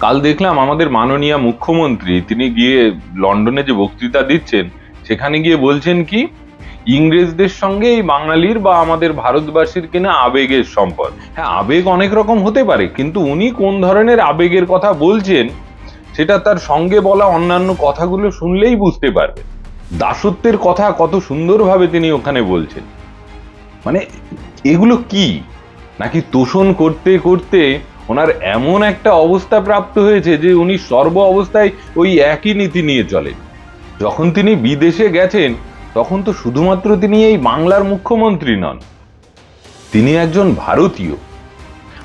কাল দেখলাম আমাদের মাননীয় মুখ্যমন্ত্রী, তিনি গিয়ে লন্ডনে যে বক্তৃতা দিচ্ছেন, সেখানে গিয়ে বলছেন কি, ইংরেজদের সঙ্গে এই বাঙালির বা আমাদের ভারতবাসীর কিনা আবেগের সম্পর্ক হ্যাঁ আবেগ অনেক রকম হতে পারে, কিন্তু উনি কোন ধরনের আবেগের কথা বলছেন, সেটা তার সঙ্গে বলা অন্যান্য কথাগুলো শুনলেই বুঝতে পারবে। দাসত্বের কথা কত সুন্দরভাবে তিনি ওখানে বলছেন। মানে এগুলো কি? নাকি তোষণ করতে করতে ওনার এমন একটা অবস্থা প্রাপ্ত হয়েছে যে উনি সর্ব অবস্থায় ওই একই নীতি নিয়ে চলেন। যখন তিনি বিদেশে গেছেন, তখন তো শুধুমাত্র তিনি এই বাংলার মুখ্যমন্ত্রী নন, তিনি একজন ভারতীয়।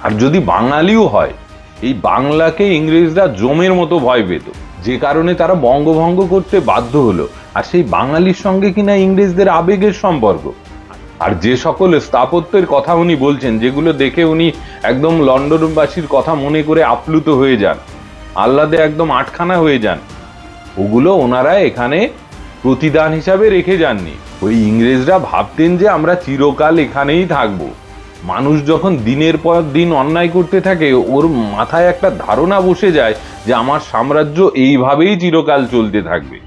আর যদি বাঙালিও হয়, এই বাংলাকে ইংরেজরা জমের মতো ভয় পেত, যে কারণে তারা বঙ্গভঙ্গ করতে বাধ্য হলো। আর সেই বাঙালির সঙ্গে কিনা ইংরেজদের আবেগের সম্পর্ক আর যে সকল স্থাপত্যের কথা উনি বলছেন, যেগুলো দেখে উনি একদম লন্ডনবাসীর কথা মনে করে আপ্লুত হয়ে যান, আহ্লাদে একদম আটখানা হয়ে যান, ওগুলো ওনারা এখানে প্রতিদান হিসাবে রেখে যাননি। ওই ইংরেজরা ভাবতেন যে আমরা চিরকাল এখানেই থাকব। মানুষ যখন দিনের পর দিন অন্যায় করতে থাকে, ওর মাথায় একটা ধারণা বসে যায় যে আমার সাম্রাজ্য এইভাবেই চিরকাল চলতে থাকবে।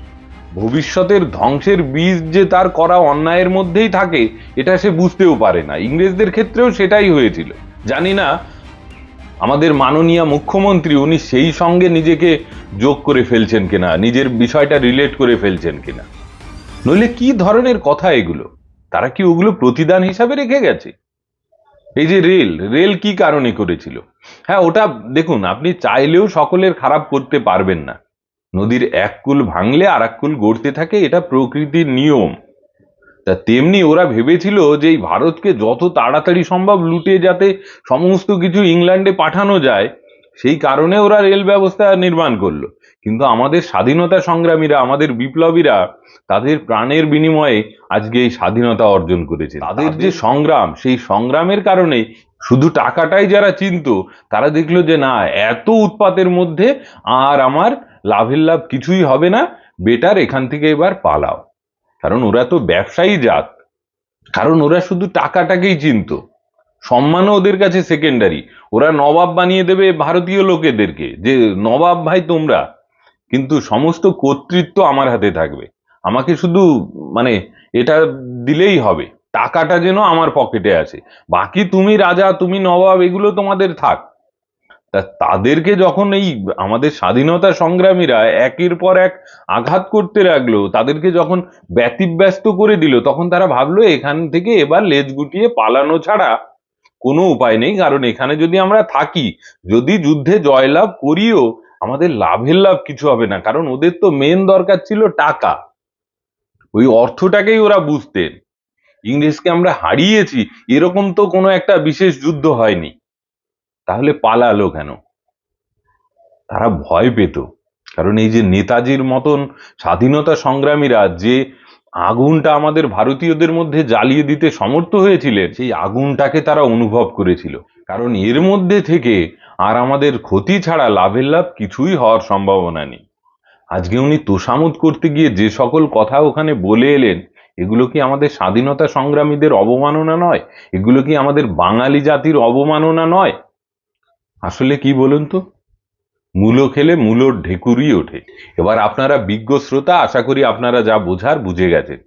ভবিষ্যতের ধ্বংসের বীজ যে তার করা অন্যায়ের মধ্যেই থাকে, এটা সে বুঝতেও পারে না। ইংরেজদের ক্ষেত্রেও সেটাই হয়েছিল। জানি না, আমাদের মাননীয় মুখ্যমন্ত্রী উনি সেই সঙ্গে নিজেকে যোগ করে ফেলছেন কিনা, নিজের বিষয়টা রিলেট করে ফেলছেন কিনা। নইলে কি ধরনের কথা এগুলো? তারা কি ওগুলো প্রতিদান হিসাবে রেখে গেছে? এই যে রেল রেল কি কারণে করেছিল? হ্যাঁ ওটা দেখুন, আপনি চাইলেও সকলের খারাপ করতে পারবেন না। নদীর এক কুল ভাঙলে আর এক কুল গড়তে থাকে এটা প্রকৃতির নিয়ম। তা তেমনি ওরা ভেবেছিল যে এই ভারতকে যত তাড়াতাড়ি সম্ভব লুটে যাতে সমস্ত কিছু ইংল্যান্ডে পাঠানো যায় সেই কারণে ওরা রেল ব্যবস্থা নির্মাণ করল। কিন্তু আমাদের স্বাধীনতা সংগ্রামীরা আমাদের বিপ্লবীরা তাদের প্রাণের বিনিময়ে আজকে এই স্বাধীনতা অর্জন করেছে। তাদের যে সংগ্রাম সেই সংগ্রামের কারণে শুধু টাকাটাই যারা চিনত তারা দেখল যে না এত উৎপাতের মধ্যে আর আমার লাভের লাভ কিছুই হবে না বেটার এখান থেকে এবার পালাও। কারণ ওরা তো ব্যবসায়ী জাত। কারণ ওরা শুধু টাকাটাকেই চিনত। সম্মানও ওদের কাছে সেকেন্ডারি ওরা নবাব বানিয়ে দেবে ভারতীয় লোকেদেরকে, যে নবাব ভাই তোমরা। কিন্তু সমস্ত কর্তৃত্ব আমার হাতে থাকবে। আমাকে শুধু মানে এটা দিলেই হবে। টাকাটা যেন আমার পকেটে আছে। বাকি তুমি রাজা, তুমি নবাব, এগুলো তোমাদের থাক। তা তাদেরকে যখন এই আমাদের স্বাধীনতা সংগ্রামীরা একের পর এক আঘাত করতে লাগল, তাদেরকে যখন ব্যতিব্যস্ত করে দিল, তখন তারা ভাবলো, এখান থেকে এবার লেজ গুটিয়ে পালানো ছাড়া কোনো উপায় নেই। কারণ এখানে যদি আমরা থাকি, যদি যুদ্ধে জয়লাভ করিও, আমাদের লাভের লাভ কিছু হবে না। কারণ ওদের তো মেন দরকার ছিল টাকা। ওই অর্থটাকেই ওরা বুঝতেন। ইংরেজকে আমরা হারিয়েছি। এরকম তো কোনো একটা বিশেষ যুদ্ধ হয়নি। তাহলে পালালো কেন? তারা ভয় পেত। কারণ এই যে নেতাজির মতন স্বাধীনতা সংগ্রামীরা যে আগুনটা আমাদের ভারতীয়দের মধ্যে জ্বালিয়ে দিতে সমর্থ হয়েছিলেন, সেই আগুনটাকে তারা অনুভব করেছিল। কারণ এর মধ্যে থেকে আর আমাদের ক্ষতি ছাড়া লাভের লাভ কিছুই হওয়ার সম্ভাবনা নেই। আজকে উনি তোষামত করতে গিয়ে যে সকল কথা ওখানে বলে এলেন, এগুলো কি আমাদের স্বাধীনতা সংগ্রামীদের অবমাননা নয়? এগুলো কি আমাদের বাঙালি জাতির অবমাননা নয়? আসলে কি বলুন তো? মূলো খেলে মূলোর ঢেকুরই ওঠে। এবার আপনারা বিজ্ঞ শ্রোতা, আশা করি আপনারা যা বোঝার বুঝে গেছেন।